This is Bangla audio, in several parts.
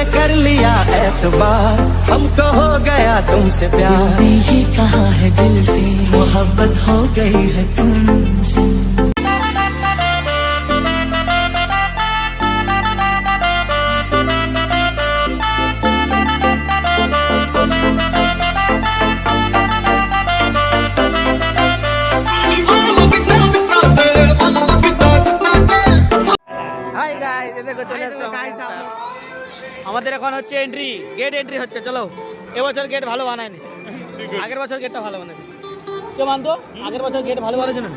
ने कर लिया एतबार। हमको हो गया तुमसे प्यार। ये कहा है दिल से, मोहब्बत हो गई है तुमसे। আমাদের এখন হচ্ছে এন্ট্রি গেট এন্ট্রি হচ্ছে, চলো। এবছর গেট ভালো বানায়নি। আগের বছর গেটটা ভালো বানাইছে কেউ মানতো? আগের বছর গেট ভালো বানাইছে না?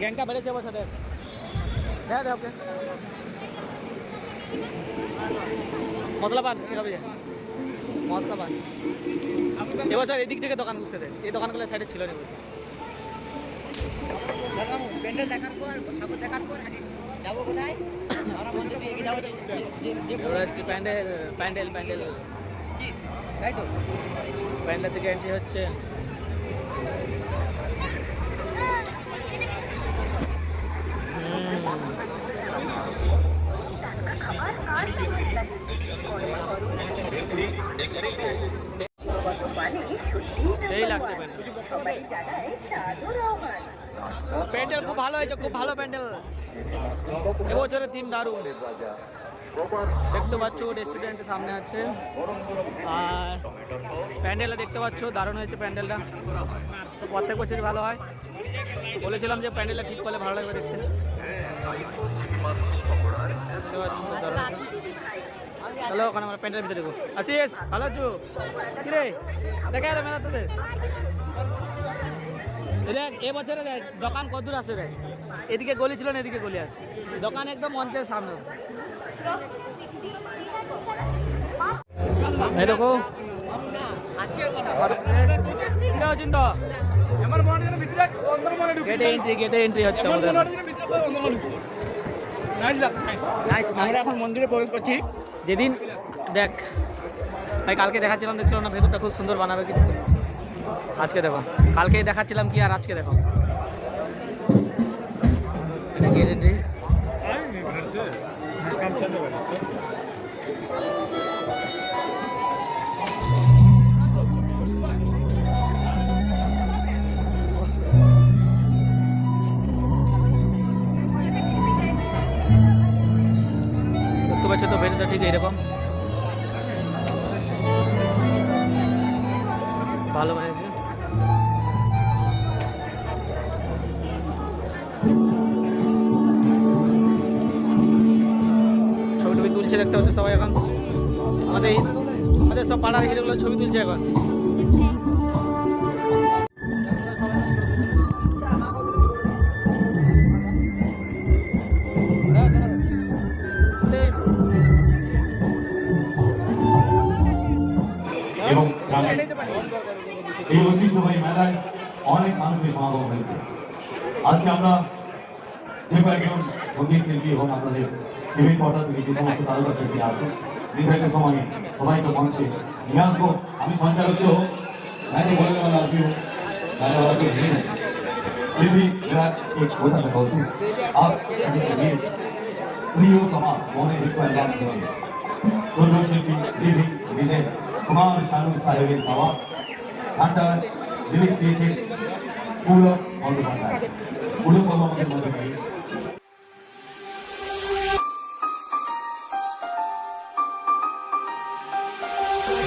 গ্যাংটা বেড়েছে এবছর, দেখ। দেখ দেখ, ওকে। মশলা পান, কি মশলা পান। এবছর এদিক থেকে দোকান খুলছে, দেখ। এই দোকানগুলো সাইডে ছিল না এবছর। এবার হচ্ছে প্যান্ডেল প্যান্ডেল প্যান্ডেল। প্যান্ডেল থেকে এন্ট্রি হচ্ছে। সেই লাগছে প্যান্ডেল। প্যান্ডেল খুব ভালো হয়েছে, খুব ভালো প্যান্ডেল। এবছরের থিম দারুণ। দেখতে পাচ্ছ রেস্টুরেন্টের সামনে আছে। আর প্যান্ডেলটা দেখতে পাচ্ছ, দারুণ হয়েছে প্যান্ডেলটা। তো প্রত্যেক বছরই ভালো হয়। বলেছিলাম যে প্যান্ডেলটা ঠিক করলে ভালো লাগবে দেখতে। চলো, ওখানে আমরা প্যান্ডেলের ভিতরে দেখো আসিস ভালো আছো? কিরে? দেখা মেলা তোদের দেখ এবছরে দেখ দোকান কত দূর আছে দেখ এদিকে গলি ছিল না এদিকে গলি আছে। দোকান একদম মঞ্চের সামনে। এই দেখো। গেটে এন্ট্রি গেটে এন্ট্রি হচ্ছে আমাদের। আমরা এখন মন্দিরে প্রবেশ করছি। যেদিন দেখ ভাই কালকে দেখাচ্ছিলাম দেখছিলাম না ভেতরটা খুব সুন্দর বানাবে কিন্তু। আজকে দেখো। কালকেই দেখাচ্ছিলাম কি আর আজকে দেখো। এটা কি তো ঠিক এরকম ভালো বানিয়েছে ছবি টবি তুলছে দেখতে পাচ্ছে সবাই এখন। আমাদের আমাদের সব পাড়ার হিরোগুলো ছবি তুলছে এখন। এবং এই ঐতিহ্যবাহী মেলায় অনেক মানুষের সমাগম হয়েছে আজকে আমরা যে কয়েকজন সঙ্গীত শিল্পী এবং আপনাদের টিভি পর্দা থেকে যে সমস্ত তারকা শিল্পী আছে নির্ধারিত সময়ে সবাইকে মঞ্চে নিয়ে আসবো আমি সঞ্চালক সহ मैंने बोलने वाला आदमी हूँ गाने वाला कोई नहीं है फिर भी मेरा एक छोटा सा कोशिश आप सभी के बीच প্রিয় তোমার মনে রিকোয়ার বাদ করে সৌর শিল্পী দিদি দিলেন কুমার শানু সাহেবের গাওয়া গানটা রিলিজ দিয়েছে পুলক বন্দ্যোপাধ্যায় পুলক বাবু আমাদের মধ্যে নেই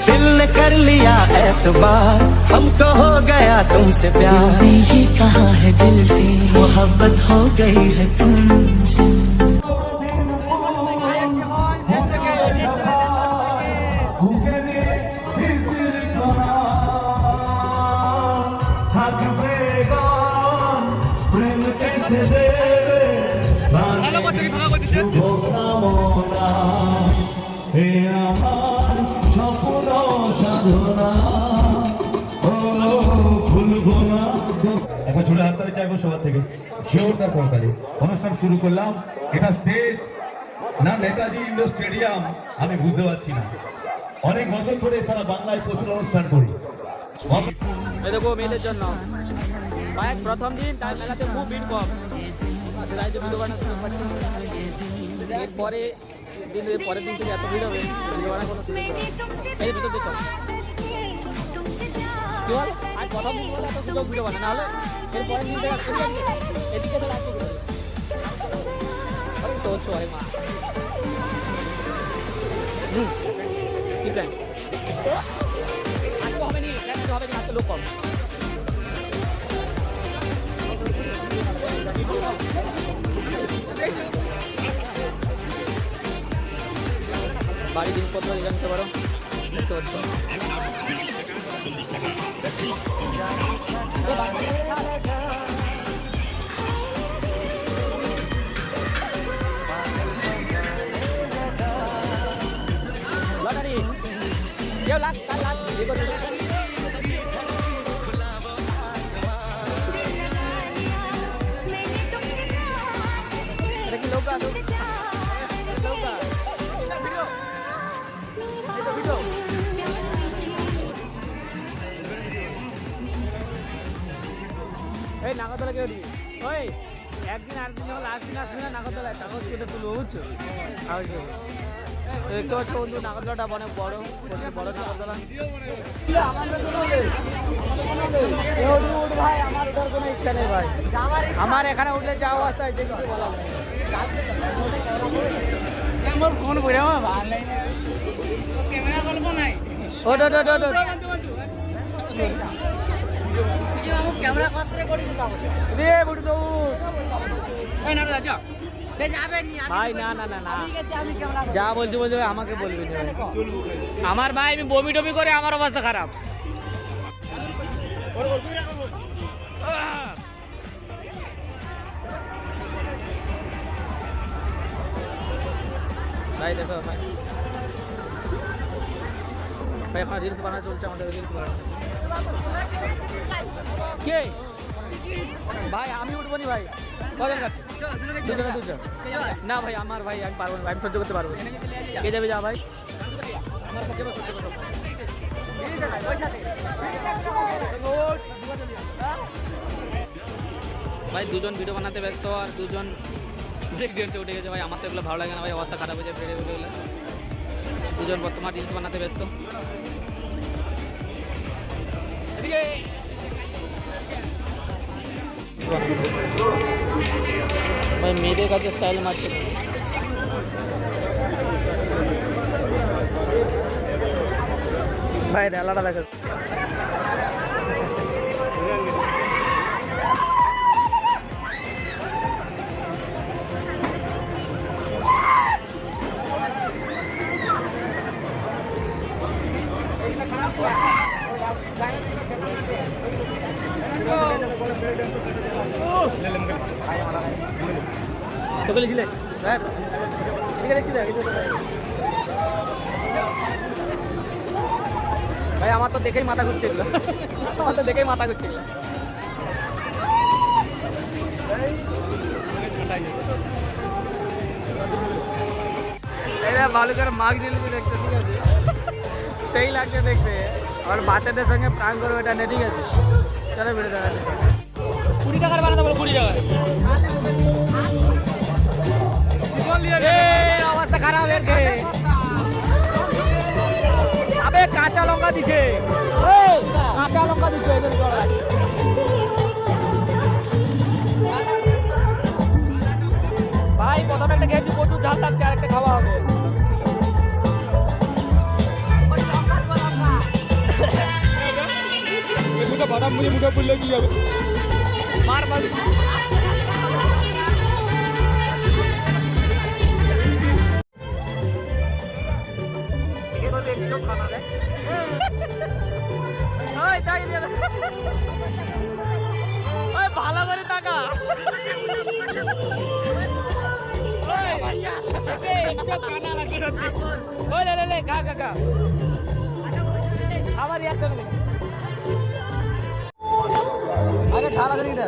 दिल ने कर लिया एतबार हमको हो गया तुमसे प्यार ने ये कहा है दिल से मोहब्बत हो गई है तुमसे আমার স্বপ্ন হাততালি চাইব সবার থেকে। অনুষ্ঠান শুরু করলাম। এটা স্টেজ না নেতাজি ইন্ডোর স্টেডিয়াম আমি বুঝতে পারছি না। অনেক বছর ধরে তারা বাংলায় প্রচুর অনুষ্ঠান করি। দেখো মেয়েদের জন্য। কয়েক প্রথম দিন তাই মেলাতে খুব ভিড় কম। তাই যে ভিডিও বানাতে পারছি। এরপরে দিন পরের দিন থেকে এত ভিড় হবে ভিড় বাড়ার কোনো। এই থেকে এদিকে তো রাখতে ভিড় তো হচ্ছে অনেক হুম, কি প্ল্যান আজকে হবে নি লোক কম। বাড়ির জিনিসপত্র নিয়ে নিতে পারো। দেখতে পাচ্ছ লটারি। কেউ চার লাখ নাগরদোলায় কাগজ কেটে তুলবো বুঝছ? কাগজ দেখতে পাচ্ছ বন্ধু নাগরদোলাটা অনেক বড় বড় নাগরদোলা। ভাই আমার ওঠার কোনো ইচ্ছা নেই ভাই। আমার এখানে উঠলে যা অবস্থা হয়েছে কিছু বলার আমার ফোন করে আমার ভালো নাই। ক্যামেরা গল্প নাই? ওট ওট ওট ওট ক্যামেরা কত্রে করি রে ভাই না না না না। যা বলছি বলছি আমাকে বলবি আমার ভাই আমি বমি টমি করে আমার অবস্থা খারাপ। ভাই দেখো ভাই। ভাই এখন রিলস বানানো চলছে আমাদের রিলস কে ভাই আমি উঠবো নি ভাই। কজন কাছে না ভাই, আমার ভাই, আমি পারব না আমি সহ্য করতে পারব কে যাবে যা ভাই। ভাই, দুজন ভিডিও বানাতে ব্যস্ত, আর দুজন ব্রেক ডেন্সে উঠে গেছে। ভাই, আমার তো এগুলো ভালো লাগে না, ভাই, অবস্থা খারাপ হয়ে যায় ব্রেক উঠে গেলে দুজন বর্তমান রিলস বানাতে ব্যস্ত। এদিকে। ভাই মেয়েদের কাছে স্টাইল মারছে না। ভাই রেলাটা দেখো তোকে লিখছিলে স্যার ঠিক লিখছিলে ভাই, আমার তো দেখেই মাথা ঘুরছে এগুলো। আমার তো দেখেই মাথা ঘুরছে এগুলো। এটা বালুকার মাগ জিলিপি দেখতে ঠিক আছে। সেই লাগছে দেখতে। আর বাচ্চাদের সঙ্গে প্রাণ করব এটা নেই ঠিক আছে চলো বেড়ে দেখা কুড়ি টাকার বানাতে বলো কুড়ি টাকার। অবস্থা খারাপ আবে কাঁচা লঙ্কা দিছে। কাঁচা লঙ্কা দিছে ভাই প্রথমে একটা খেয়েছি প্রচুর ঝাল লাগছে আরেকটা খাওয়া হবে। বাদাম মুড়ে মুখে পড়লে কি হবে মার মার ওই তাই দিয়ে দে। ওই ভালো করে টাকা ওই লে লে লে খা খা খা আমার রিয়াকশন আগে ছাড়া দিন দে।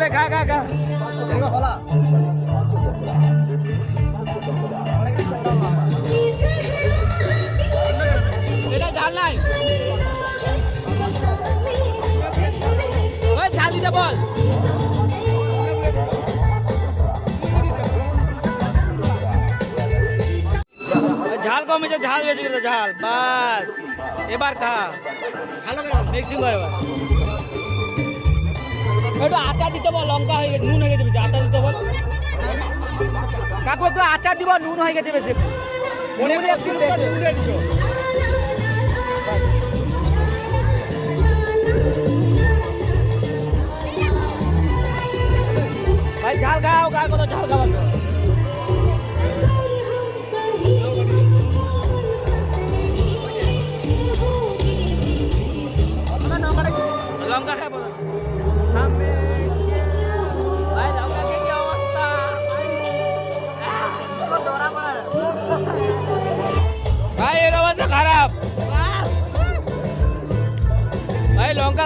লে খা খা খা। এগুলো হলা এটা ঝাল নাই। ওই ঝাল দিতে বল। কমেছে ঝাল বেশি ঝাল বাস। এবার খা। ভালো করে মিক্সিং করে এবার। একটু আচার দিতে বল, লঙ্কা হয়ে গেছে, নুন হয়ে গেছে বেশি, আচার দিতে বল। কাকু, একটু আচার দিব, নুন হয়ে গেছে বেশি। নুন একটু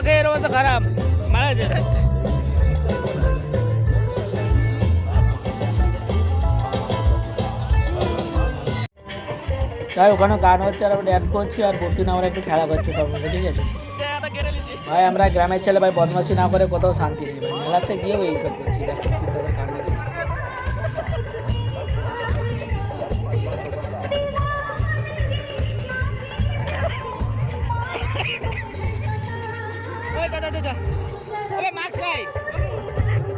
খেয়ে এর অবস্থা খারাপ। মারা যায়। তাই ওখানে গান হচ্ছে আর আমরা ড্যান্স করছি আর বর্তিন আমরা একটু খেলা করছি সব মিলে, ঠিক আছে? ভাই, আমরা গ্রামের ছেলে ভাই বদমাশি না করে কোথাও শান্তি নেই ভাই। মেলাতে গিয়েও এইসব করছি, দেখো কি তাদের কাণ্ড।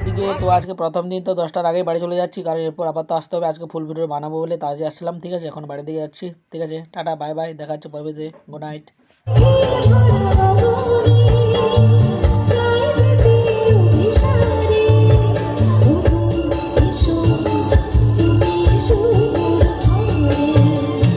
এদিকে তো আজকে প্রথম দিন তো দশটার আগেই বাড়ি চলে যাচ্ছি কারণ এরপর আবার তো আসতে হবে আজকে ফুল ভিডিও বানাবো বলে তাজে আসলাম ঠিক আছে? এখন বাড়ি দিকে যাচ্ছি ঠিক আছে? টাটা বাই বাই দেখা হচ্ছে পরবে যে গুড নাইট।